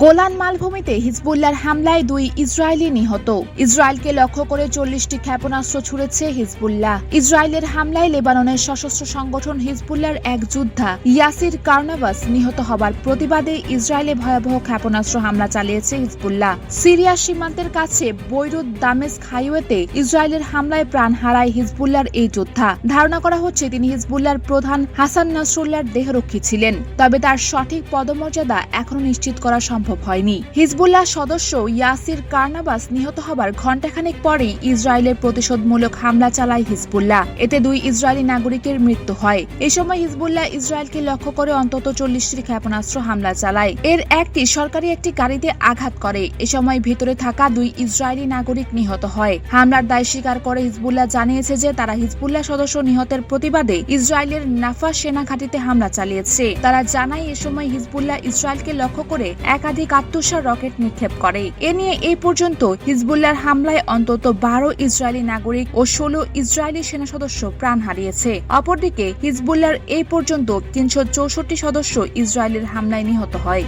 Golan মালভূমিতে হিজবুল্লার হামলায় দুই ইসরায়েলি নিহত। ইসরায়েলকে লক্ষ্য করে চল্লিশটি ক্ষেপণাস্ত্র ছুড়েছে হিজবুল্লাহ। ইসরায়েলের হামলায় লেবাননের সশস্ত্র সংগঠন হিজবুল্লার এক যোদ্ধা, ইয়াসির কার্নাভাস, নিহত হবার প্রতিবাদে ইসরায়েলে ভয়াবহ ক্ষেপণাস্ত্র হামলা চালিয়েছে হিজবুল্লাহ। সিরিয়া সীমান্তের কাছে বৈরুত দামেস্ক হাইওয়েতে ইসরায়েলের হামলায় প্রাণ হারায় হিজবুল্লার এই যোদ্ধা। ধারণা করা হচ্ছে, তিনি হিজবুল্লার প্রধান হাসান নসরুল্লাহর দেহরক্ষী ছিলেন। তবে তার সঠিক পদমর্যাদা এখনও নিশ্চিত করা সম্ভব হয়নি। হিজবুল্লাহ সদস্য ইয়াসির কার্নাবাস নিহত হবার ঘণ্টাখানেক পরেই ইসরায়েলের প্রতিশোধমূলক হামলা চালায় হিজবুল্লাহ। এতে দুই ইসরায়েলি নাগরিকের মৃত্যু হয়। এ সময় হিজবুল্লাহ ইসরায়েলকে লক্ষ্য করে অন্তত চল্লিশটি ক্ষেপণাস্ত্র হামলা চালায়। এর একটি সরকারি একটি গাড়িতে আঘাত করে। এ সময় ভেতরে থাকা দুই ইসরায়েলি নাগরিক নিহত হয়। হামলার দায় স্বীকার করে হিজবুল্লাহ জানিয়েছে যে তারা হিজবুল্লাহ সদস্য নিহতের প্রতিবাদে ইসরায়েলের নাফা সেনা ঘাঁটিতে হামলা চালিয়েছে। তারা জানায়, এ সময় হিজবুল্লাহ ইসরায়েলকে লক্ষ্য করে একাধিক আত্মসার রকেট নিক্ষেপ করে। এ নিয়ে এই পর্যন্ত হিজবুল্লার হামলায় অন্তত বারো ইসরায়েলি নাগরিক ও ষোলো ইসরায়েলি সেনা সদস্য প্রাণ হারিয়েছে। অপরদিকে হিজবুল্লার এই পর্যন্ত তিনশো চৌষট্টি সদস্য ইসরায়েলের হামলায় নিহত হয়।